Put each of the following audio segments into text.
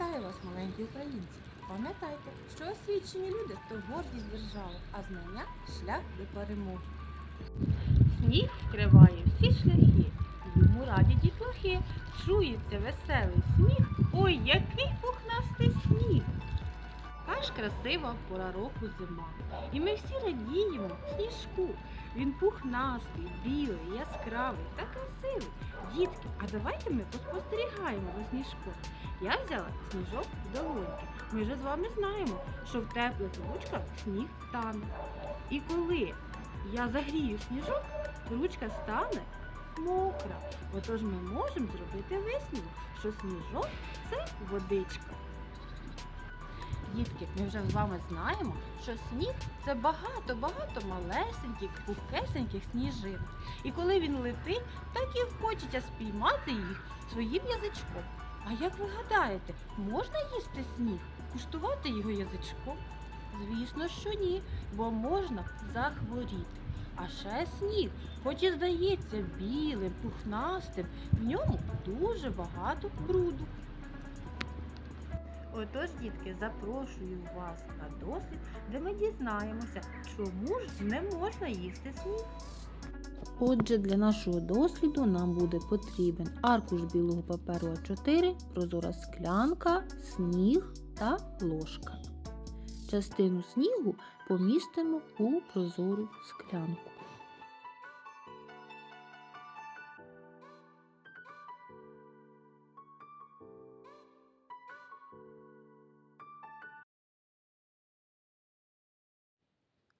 Вітаю вас, маленькі українці! Пам'ятайте, що освічені люди то гордість держави, а знання шлях до перемоги. Сніг вкриває всі шляхи, йому раді дітлахи, чується веселий сміх. Ой, який пухнастий сніг! Яка ж красива пора року зима. І ми всі радіємо сніжку. Він пухнастий, білий, яскравий та красивий. Дітки, а давайте ми поспостерігаємо за сніжком. Я взяла сніжок в долоньки. Ми вже з вами знаємо, що в теплих ручках сніг тане. І коли я загрію сніжок, ручка стане мокра. Отож ми можемо зробити висновок, що сніжок це водичка. Дітки, ми вже з вами знаємо, що сніг це багато-багато малесеньких, пухкесеньких сніжинок. І коли він летить, так і хочеться спіймати їх своїм язичком. А як ви гадаєте, можна їсти сніг, куштувати його язичком? Звісно, що ні, бо можна захворіти. А ще сніг, хоч і здається білим, пухнастим, в ньому дуже багато бруду. Отож, дітки, запрошую вас на дослід, де ми дізнаємося, чому ж не можна їсти сніг. Отже, для нашого досліду нам буде потрібен аркуш білого паперу А4, прозора склянка, сніг та ложка. Частину снігу помістимо у прозору склянку.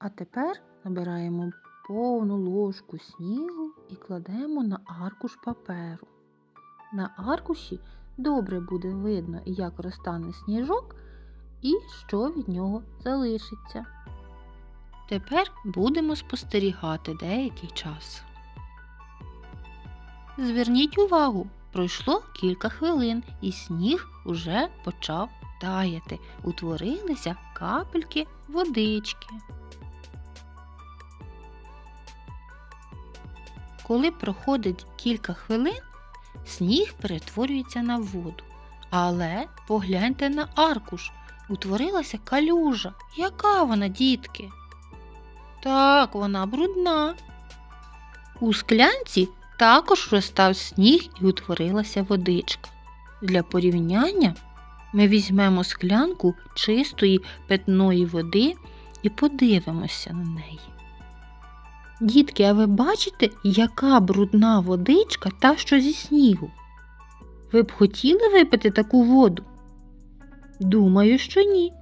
А тепер набираємо повну ложку снігу і кладемо на аркуш паперу. На аркуші добре буде видно, як розтане сніжок і що від нього залишиться. Тепер будемо спостерігати деякий час. Зверніть увагу, пройшло кілька хвилин, і сніг уже почав таяти. Утворилися капельки водички. Коли проходить кілька хвилин, сніг перетворюється на воду. Але погляньте на аркуш. Утворилася калюжа. Яка вона, дітки? Так, вона брудна. У склянці також розстав сніг і утворилася водичка. Для порівняння ми візьмемо склянку чистої питної води і подивимося на неї. Дітки, а ви бачите, яка брудна водичка та що зі снігу? Ви б хотіли випити таку воду? Думаю, що ні.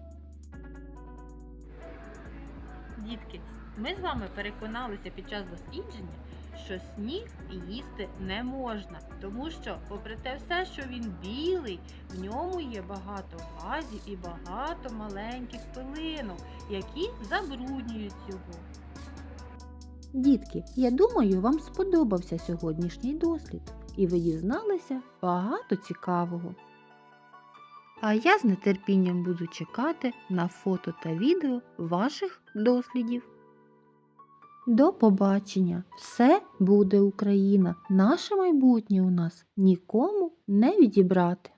Дітки, ми з вами переконалися під час дослідження, що сніг їсти не можна, тому що, попри те все, що він білий, в ньому є багато газів і багато маленьких пилинок, які забруднюють його. Дітки, я думаю, вам сподобався сьогоднішній дослід, і ви дізналися багато цікавого. А я з нетерпінням буду чекати на фото та відео ваших дослідів. До побачення! Все буде Україна! Наше майбутнє у нас нікому не відібрати.